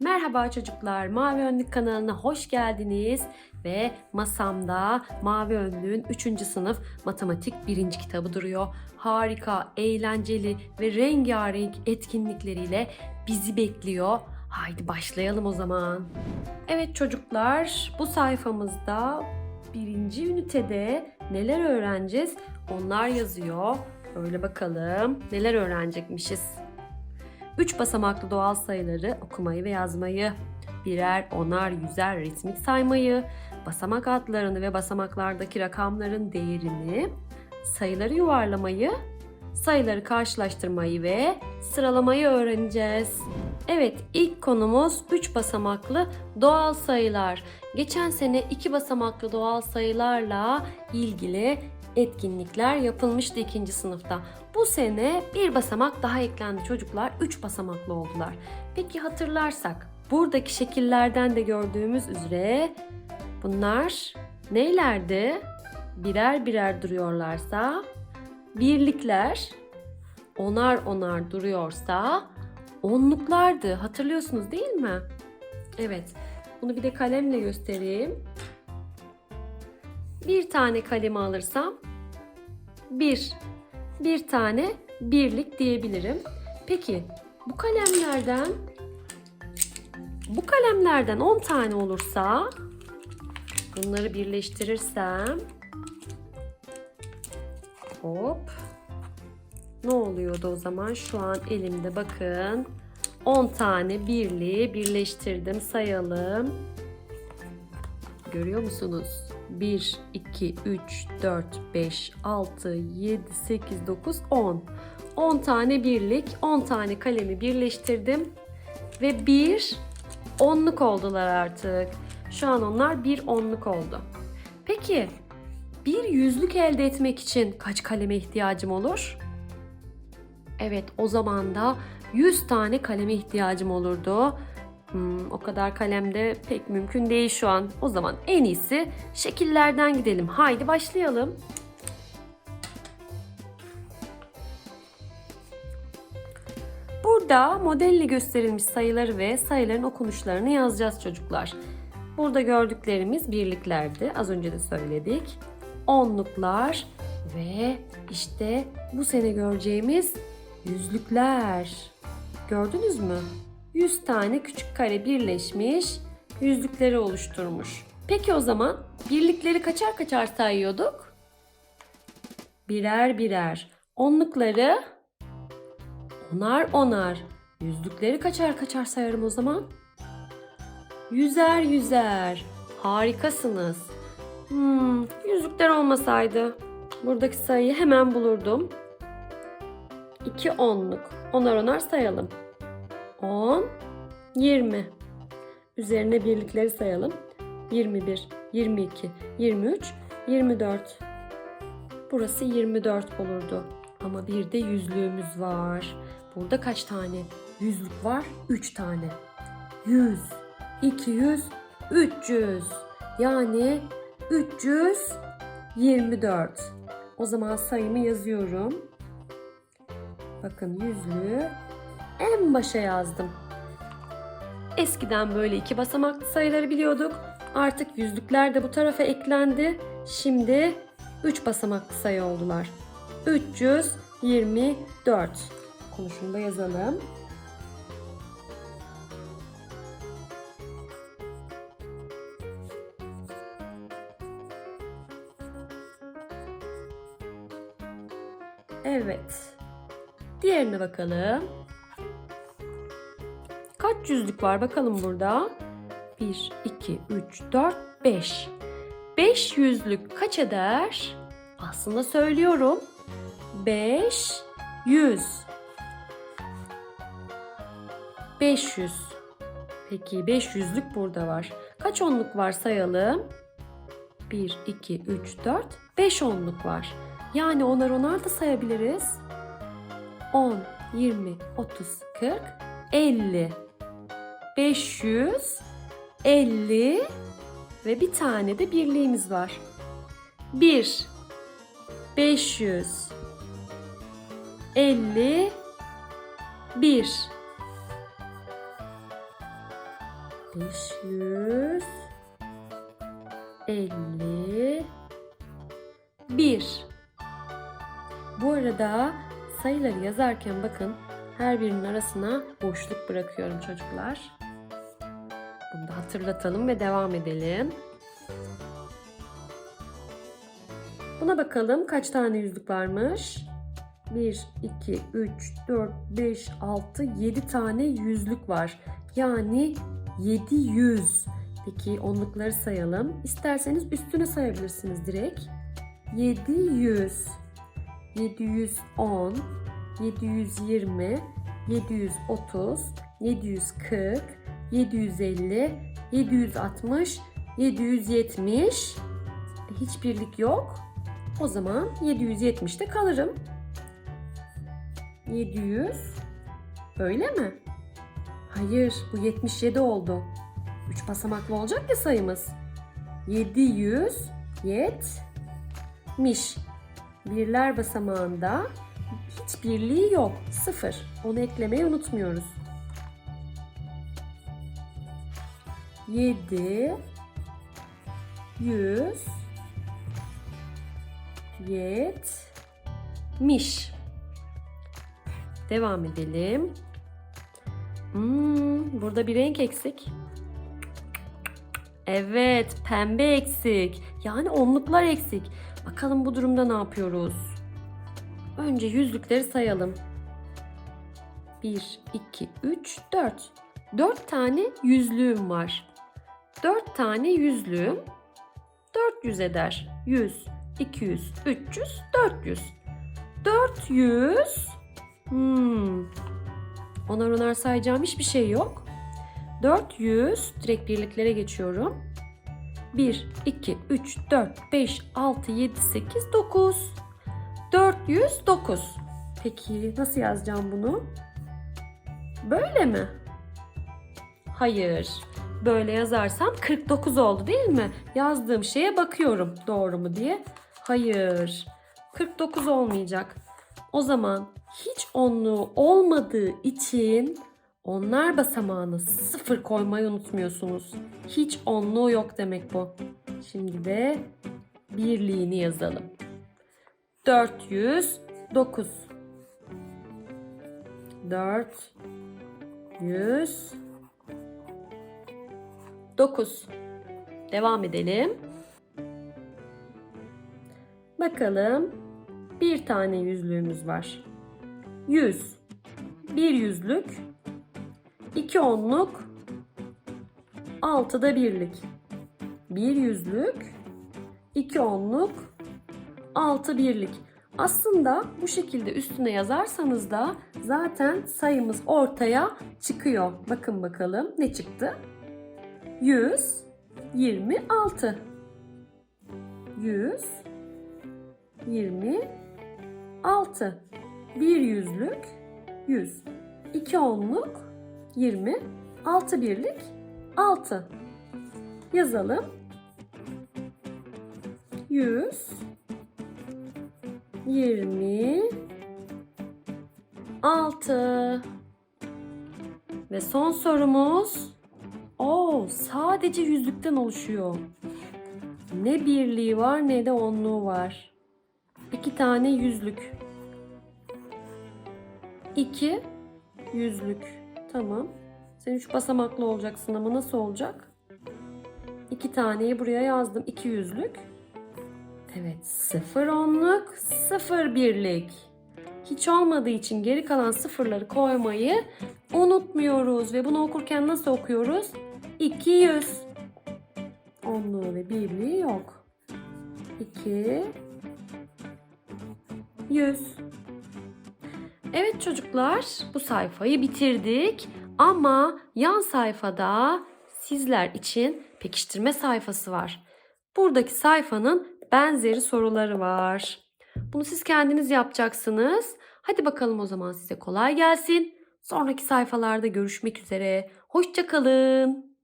Merhaba çocuklar, Mavi Önlük kanalına hoş geldiniz ve masamda Mavi Önlük'ün 3. sınıf matematik 1. kitabı duruyor. Harika, eğlenceli ve rengarenk etkinlikleriyle bizi bekliyor. Haydi başlayalım o zaman. Evet çocuklar, bu sayfamızda birinci ünitede neler öğreneceğiz? Onlar yazıyor. Öyle bakalım neler öğrenecekmişiz. 3 basamaklı doğal sayıları okumayı ve yazmayı, birer, onar, yüzer ritmik saymayı, basamak adlarını ve basamaklardaki rakamların değerini, sayıları yuvarlamayı, sayıları karşılaştırmayı ve sıralamayı öğreneceğiz. Evet, ilk konumuz 3 basamaklı doğal sayılar. Geçen sene 2 basamaklı doğal sayılarla ilgili etkinlikler yapılmıştı ikinci sınıfta. Bu sene bir basamak daha eklendi çocuklar. Üç basamaklı oldular. Peki hatırlarsak buradaki şekillerden de gördüğümüz üzere bunlar neylerdi? Birer birer duruyorlarsa birlikler, onar onar duruyorsa onluklardı. Hatırlıyorsunuz değil mi? Evet. Bunu bir de kalemle göstereyim. Bir tane kalemi alırsam bir bir tane birlik diyebilirim. Peki bu kalemlerden bu kalemlerden 10 tane olursa bunları birleştirirsem hop ne oluyordu o zaman? Şu an elimde bakın 10 tane birliği birleştirdim sayalım. Görüyor musunuz? 1, 2, 3, 4, 5, 6, 7, 8, 9, 10. 10 tane birlik, 10 tane kalemi birleştirdim. Ve bir onluk oldular artık. Şu an onlar bir onluk oldu. Peki bir yüzlük elde etmek için kaç kaleme ihtiyacım olur? Evet o zaman da 100 tane kaleme ihtiyacım olurdu. Hmm, o kadar kalemde pek mümkün değil şu an. O zaman en iyisi şekillerden gidelim. Haydi başlayalım. Burada modelle gösterilmiş sayıları ve sayıların okunuşlarını yazacağız çocuklar. Burada gördüklerimiz birliklerdi. Az önce de söyledik. Onluklar ve işte bu sene göreceğimiz yüzlükler. Gördünüz mü? 100 tane küçük kare birleşmiş, yüzlükleri oluşturmuş. Peki o zaman birlikleri kaçar kaçar sayıyorduk? Birer birer. Onlukları onar onar. Yüzlükleri kaçar kaçar sayarım o zaman? Yüzer yüzer. Harikasınız. Hmm, yüzlükler olmasaydı buradaki sayıyı hemen bulurdum. 2 onluk. Onar onar sayalım. 10, 20. Üzerine birlikleri sayalım. 21, 22, 23, 24. Burası 24 olurdu. Ama bir de yüzlüğümüz var. Burada kaç tane yüzlük var? 3 tane. 100, 200, 300. Yani 324. O zaman sayımı yazıyorum. Bakın yüzlüğü en başa yazdım. Eskiden böyle iki basamaklı sayıları biliyorduk. Artık yüzlükler de bu tarafa eklendi. Şimdi 3 basamaklı sayı oldular. 324. Konuşunu da yazalım. Evet. Diğerine bakalım. Kaç yüzlük var bakalım burada? 1, 2, 3, 4, 5. 5 yüzlük kaç eder? Aslında söylüyorum. 5, 100. 500. Peki 5 yüzlük burada var. Kaç onluk var sayalım? 1, 2, 3, 4, 5 onluk var. Yani onar onar da sayabiliriz. 10, 20, 30, 40, 50. 500, 50 ve bir tane de birliğimiz var. 1, 500, elli bir. Beş yüz elli bir. Bu arada sayıları yazarken bakın her birinin arasına boşluk bırakıyorum çocuklar. Bunu da hatırlatalım ve devam edelim. Buna bakalım kaç tane yüzlük varmış? 1, 2, 3, 4, 5, 6, 7 tane yüzlük var. Yani 700. Peki onlukları sayalım. İsterseniz üstüne sayabilirsiniz direkt. 700, 710, 720, 730, 740, 750, 760, 770. Hiç birlik yok. O zaman 770'te kalırım. 700. Öyle mi? Hayır, bu 77 oldu. 3 basamaklı olacak ya sayımız. 700 70. Birler basamağında hiç birliği yok. Sıfır. Onu eklemeyi unutmuyoruz. 7 100 70 Devam edelim. Hmm, burada bir renk eksik. Evet, pembe eksik. Yani onluklar eksik. Bakalım bu durumda ne yapıyoruz? Önce yüzlükleri sayalım. 1, 2, 3, 4. 4 tane yüzlüğüm var. 4 tane yüzlüğüm 400 eder. 100, 200, 300, 400. 400 Hmm. Onar onar sayacağım hiçbir şey yok. 400 direkt birliklere geçiyorum. 1, 2, 3, 4, 5, 6, 7, 8, 9. 409. Peki nasıl yazacağım bunu? Böyle mi? Hayır. Böyle yazarsam 49 oldu değil mi? Yazdığım şeye bakıyorum doğru mu diye. Hayır. 49 olmayacak. O zaman hiç onluğu olmadığı için onlar basamağına sıfır koymayı unutmuyorsunuz. Hiç onluğu yok demek bu. Şimdi de birliğini yazalım. 409 400 9 Devam edelim. Bakalım bir tane yüzlüğümüz var. 100 bir yüzlük 2 onluk 6 da birlik. Bir yüzlük 2 onluk 6 birlik. Aslında bu şekilde üstüne yazarsanız da zaten sayımız ortaya çıkıyor. Bakın bakalım ne çıktı? 126 126 Bir yüzlük 100 2 onluk 20 6 birlik 6 yazalım 100 20 6 ve son sorumuz Oo, sadece yüzlükten oluşuyor. Ne birliği var ne de onluğu var. İki tane yüzlük. İki yüzlük. Tamam. Sen üç basamaklı olacaksın ama nasıl olacak? İki taneyi buraya yazdım. İki yüzlük. Evet. Sıfır onluk, sıfır birlik. Hiç olmadığı için geri kalan sıfırları koymayı unutmuyoruz. Ve bunu okurken nasıl okuyoruz? 200. Onluğu ve birliği yok. 2 100. Evet çocuklar, bu sayfayı bitirdik. Ama yan sayfada sizler için pekiştirme sayfası var. Buradaki sayfanın benzeri soruları var. Bunu siz kendiniz yapacaksınız. Hadi bakalım o zaman size kolay gelsin. Sonraki sayfalarda görüşmek üzere. Hoşçakalın.